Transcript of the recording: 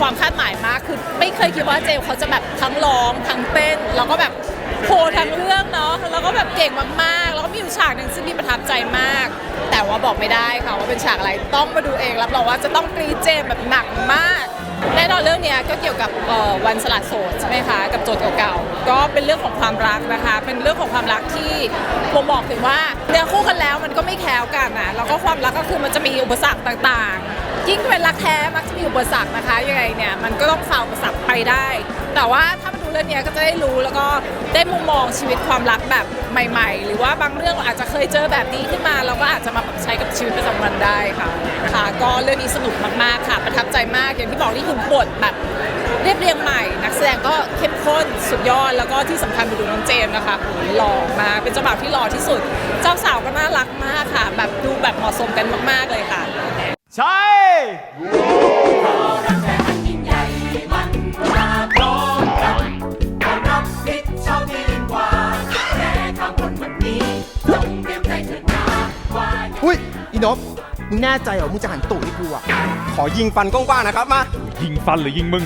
ความคาดหมายมากคือไม่เคยคิดว่าเจมส์เขาจะแบบทั้งร้องทั้งเต้นแล้วก็แบบโคทั้งเรื่องเนาะแล้วก็แบบเก่งมากๆแล้ว ฉากหนึ่งซึ่งมีประทับใจมาก แต่ว่าบอกไม่ได้ค่ะว่าเป็นฉากอะไรต้องมาดูเองรับรองว่าจะต้องกรีดเจมแบบหนักมากแน่นอนเรื่องนี้ก็เกี่ยวกับวันสลัดโสดใช่ไหมคะกับโจทย์เก่าๆก็เป็นเรื่องของความรักนะคะ เป็นเรื่องของความรักที่ผมบอกถึงว่าเนื้อคู่กันแล้วมันก็ไม่แคล้วกันนะแล้วก็ความรักก็คือมันจะมีอุปสรรคต่างๆ ยิ่งเป็นรักแท้มักจะมีอุปสรรคนะคะยังไงเนี่ยมันก็ต้องฝ่าอุปสรรคไปได้ แต่ว่าถ้า ดูเรื่องเนี้ยก็จะได้รู้แล้วก็ได้มุมมองชีวิตความรักแบบใหม่ ๆ หรือว่าบางเรื่องเราอาจจะเคยเจอแบบนี้ขึ้นมา เราก็อาจจะมาปรับใช้กับชีวิตประจำวันได้ค่ะค่ะ ก็เรื่องนี้สนุกมากๆค่ะ ประทับใจมากอย่างที่บอกนี่คือบทแบบเรียบเรียงใหม่ นักแสดงก็เข้มข้นสุดยอดแล้วก็ที่สำคัญไปดูน้องเจมส์นะคะโหหล่อมากเป็นเจ้าบ่าวที่หล่อที่สุด เจ้าสาวก็น่ารักมากค่ะ แบบดูแบบเหมาะสมกันมากๆเลยค่ะ อุ้ยอีนบมึงแน่ใจเหรอมึงจะหันตูดให้กูอะ ขอยิงฟันกว้างๆนะครับมา ยิงฟันหรือยิงมึง